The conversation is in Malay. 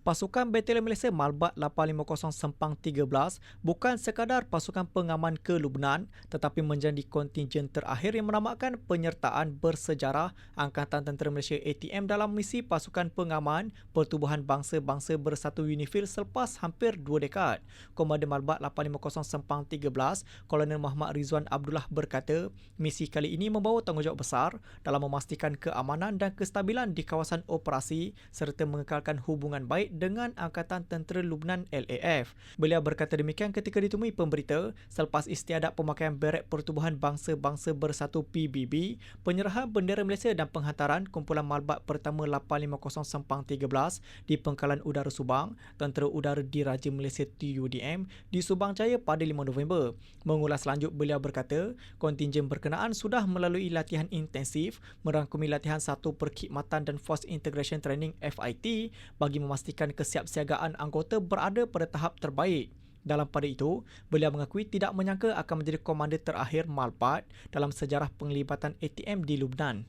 Pasukan Batalion Malaysia Malbat 850 Sempang 13 bukan sekadar pasukan pengaman ke Lubnan tetapi menjadi kontingen terakhir yang menamakan penyertaan bersejarah Angkatan Tentera Malaysia ATM dalam misi pasukan pengaman Pertubuhan Bangsa-Bangsa Bersatu Unifil selepas hampir dua dekad. Komandan Malbat 850 Sempang 13, Kolonel Muhammad Rizwan Abdullah berkata, misi kali ini membawa tanggungjawab besar dalam memastikan keamanan dan kestabilan di kawasan operasi serta mengekalkan hubungan baik dengan Angkatan Tentera Lubnan LAF. Beliau berkata demikian ketika ditemui pemberita selepas istiadat pemakaian beret Pertubuhan Bangsa-Bangsa Bersatu PBB, penyerahan bendera Malaysia dan penghantaran kumpulan malbat pertama 850 Sempang 13 di Pengkalan Udara Subang, Tentera Udara Diraja Malaysia TUDM di Subang Jaya pada 5 November. Mengulas lanjut beliau berkata, kontingen berkenaan sudah melalui latihan intensif merangkumi latihan satu perkhidmatan dan Force Integration Training FIT bagi memastikan memastikan kesiapsiagaan anggota berada pada tahap terbaik. Dalam pada itu, beliau mengakui tidak menyangka akan menjadi komander terakhir Malpat dalam sejarah penglibatan ATM di Lubnan.